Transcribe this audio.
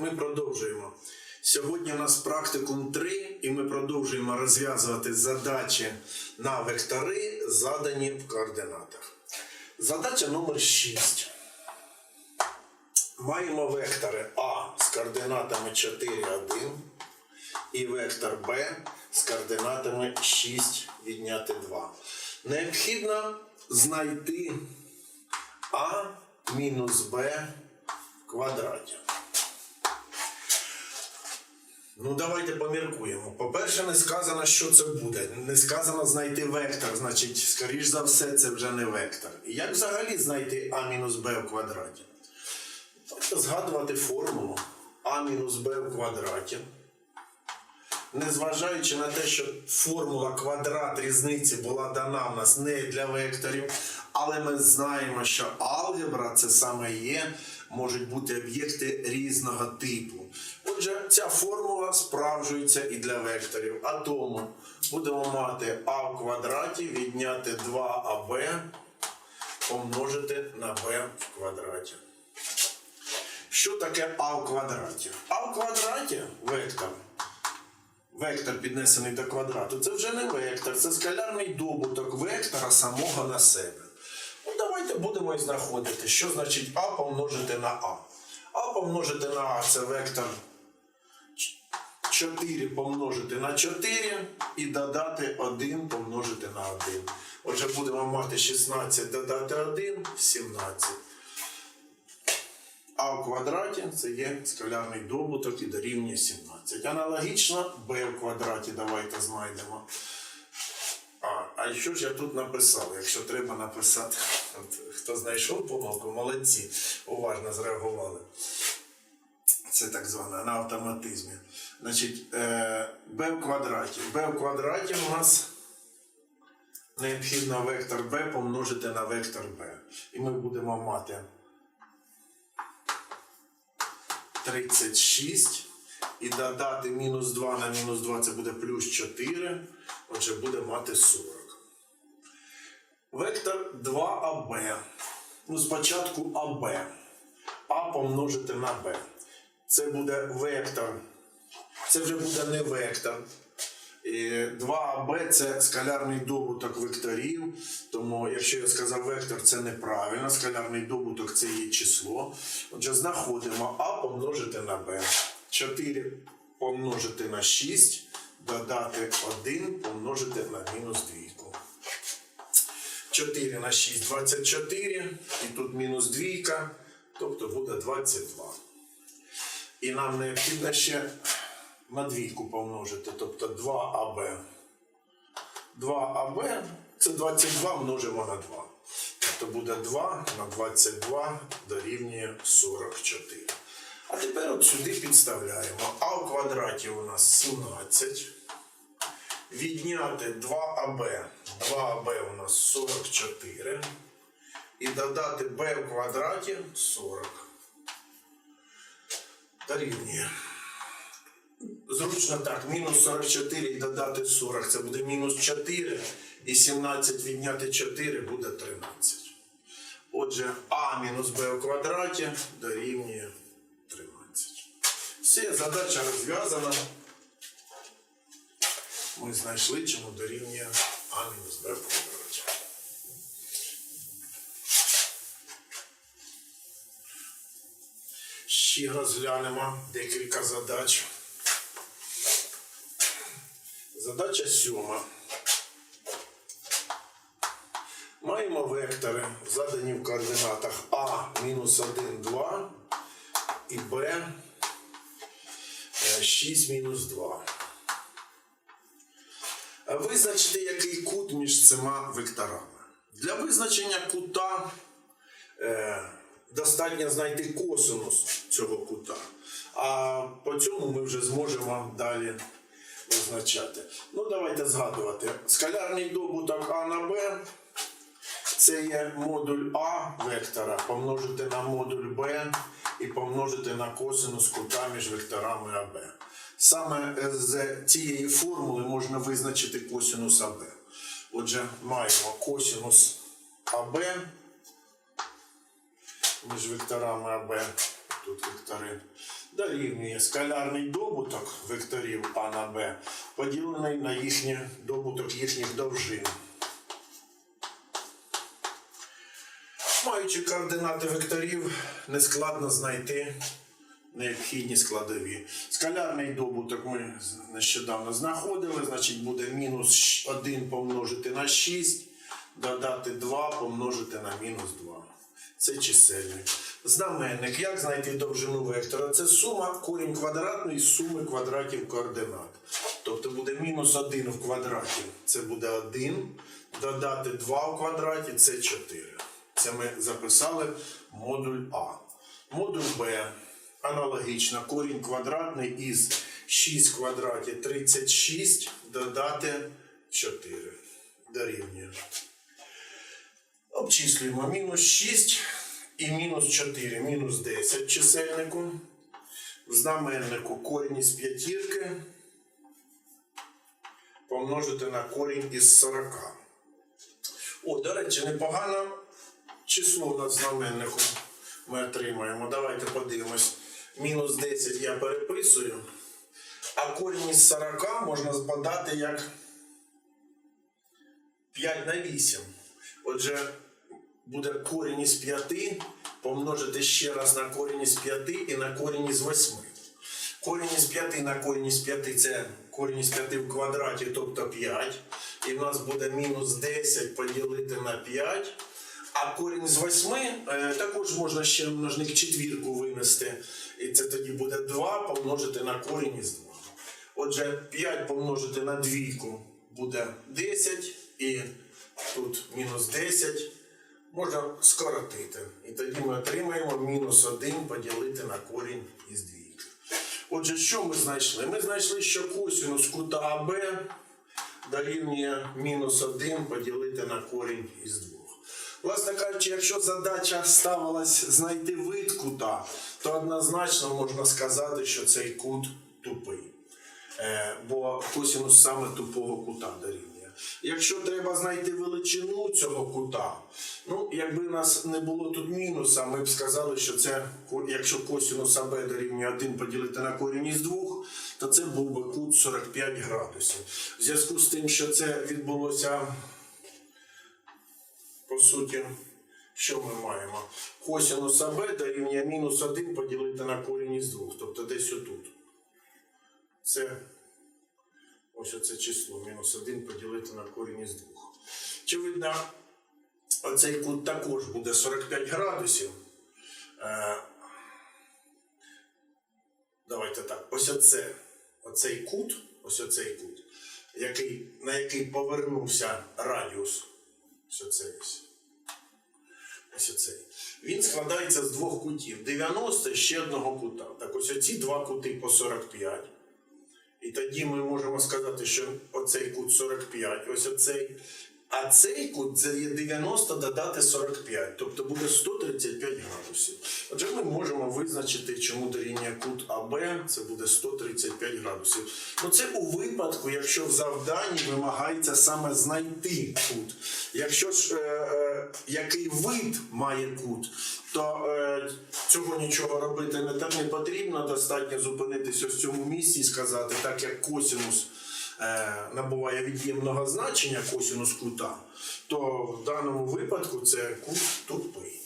ми продовжуємо. Сьогодні у нас практикум 3, і ми продовжуємо розв'язувати задачі на вектори, задані в координатах. Задача номер 6. Маємо вектори А з координатами 4, 1 і вектор Б з координатами 6 відняти 2. Необхідно знайти А мінус Б в квадраті. Ну, давайте поміркуємо. По-перше, не сказано, що це буде. Не сказано знайти вектор, значить, скоріш за все, це вже не вектор. І як взагалі знайти А мінус Б в квадраті? Тобто згадувати формулу А мінус Б в квадраті. Незважаючи на те, що формула квадрат різниці була дана в нас не для векторів, але ми знаємо, що алгебра це саме є, можуть бути об'єкти різного типу. Отже, ця формула справджується і для векторів. А тому будемо мати а в квадраті відняти 2аб помножити на b в квадраті. Що таке а в квадраті? А в квадраті вектор вектор піднесений до квадрату, це вже не вектор, це скалярний добуток вектора самого на себе. Ну, давайте будемо і знаходити, що значить А помножити на А. А помножити на А це вектор 4 помножити на 4 і додати 1 помножити на 1. Отже, будемо мати 16 додати 1 17. А в квадраті це є скалярний добуток і дорівнює 17. Аналогічно b в квадраті давайте знайдемо. А, а що ж я тут написав? Якщо треба написати, От, хто знайшов помилку, молодці, уважно зреагували. Це так зване на автоматизмі. Значить, е, b в квадраті. b в квадраті у нас необхідно вектор b помножити на вектор b. І ми будемо мати 36 і додати мінус 2 на мінус 2 це буде плюс 4. Отже, буде мати 40. Вектор 2АБ. Ну, спочатку АБ. А помножити на Б. Це буде вектор. Це вже буде не вектор. 2АБ це скалярний добуток векторів. Тому, якщо я сказав вектор, це неправильно. Скалярний добуток це є число. Отже, знаходимо А помножити на Б. 4 помножити на 6, додати 1 помножити на мінус 2. 4 на 6 24. І тут мінус 2, тобто буде 22. І нам необхідно ще на двійку помножити, тобто 2АБ. 2АБ це 22 множимо на 2. Тобто буде 2 на 22 дорівнює 44. А тепер от сюди підставляємо. А в квадраті у нас 17. Відняти 2АБ. 2АБ у нас 44. І додати b в квадраті 40. Дорівнює. Зручно так, мінус 44 і додати 40, це буде мінус 4, і 17 відняти 4 буде 13. Отже, а мінус b в квадраті дорівнює 13. Все, задача розв'язана. Ми знайшли, чому дорівнює а мінус b в квадраті. Ще розглянемо декілька задач. Задача сьома. Маємо вектори, задані в координатах А мінус 1, 2 і Б е, 6 мінус 2. Визначте, який кут між цими векторами. Для визначення кута е, достатньо знайти косинус цього кута. А по цьому ми вже зможемо далі визначати. Ну, давайте згадувати. Скалярний добуток А на Б. Це є модуль А вектора помножити на модуль Б і помножити на косинус кута між векторами АБ. Саме з цієї формули можна визначити косинус АБ. Отже, маємо косинус АБ між векторами АБ. Тут вектори дорівнює скалярний добуток векторів А на Б, поділений на їхній добуток їхніх довжин. Маючи координати векторів, нескладно знайти необхідні складові. Скалярний добуток ми нещодавно знаходили, значить буде мінус 1 помножити на 6, додати 2 помножити на мінус 2. Це чисельник. Знаменник. Як знайти довжину вектора? Це сума корінь квадратний з суми квадратів координат. Тобто буде мінус 1 в квадраті. Це буде 1. Додати 2 в квадраті це 4. Це ми записали модуль А. Модуль Б. Аналогічно. Корінь квадратний із 6 в квадраті 36 додати 4. Дорівнює. Обчислюємо мінус 6 і мінус 4, мінус 10 чисельнику. В знаменнику корінь із п'ятірки помножити на корінь із 40. О, до речі, непогано число на знаменнику ми отримаємо. Давайте подивимось. Мінус 10 я переписую, а корінь із 40 можна подати як 5 на 8. Отже, буде корінь із 5 помножити ще раз на корінь із 5 і на корінь із 8. Корінь із 5 на корінь із 5 це корінь із 5 в квадраті, тобто 5. І в нас буде мінус 10 поділити на 5. А корінь з 8 е, також можна ще множник четвірку винести. І це тоді буде 2 помножити на корінь із 2. Отже, 5 помножити на двійку буде 10, і тут мінус 10 можна скоротити. І тоді ми отримаємо мінус 1 поділити на корінь із двійки. Отже, що ми знайшли? Ми знайшли, що косинус кута АБ дорівнює мінус 1 поділити на корінь із 2. Власне кажучи, якщо задача ставилась знайти вид кута, то однозначно можна сказати, що цей кут тупий. Е, бо косинус саме тупого кута дорівнює. Якщо треба знайти величину цього кута, ну якби нас не було тут мінуса, ми б сказали, що це якщо косинус АБ дорівнює 1 поділити на корінь із 2, то це був би кут 45 градусів. В зв'язку з тим, що це відбулося по суті, що ми маємо? Косинус АБ дорівнює мінус 1 поділити на корінь із 2, тобто десь отут. Це ось оце число, мінус 1 поділити на корінь із 2. Очевидно, оцей кут також буде 45 градусів. Е, давайте так. Ось оце, оцей кут, ось оцей кут, який, на який повернувся радіус. Ось оцей ось. Оцей. Він складається з двох кутів. 90 ще одного кута. Так ось оці два кути по 45. І тоді ми можемо сказати, що оцей кут 45, ось оцей. А цей кут це є 90 додати 45, тобто буде 135 градусів. Отже, ми можемо визначити, чому дорівнює кут АБ, це буде 135 градусів. Ну це у випадку, якщо в завданні вимагається саме знайти кут. Якщо ж е, е, який вид має кут, то е, цього нічого робити не, так не потрібно. Достатньо зупинитися в цьому місці і сказати, так як косинус е, набуває від'ємного значення косинус кута, то в даному випадку це кут тупий.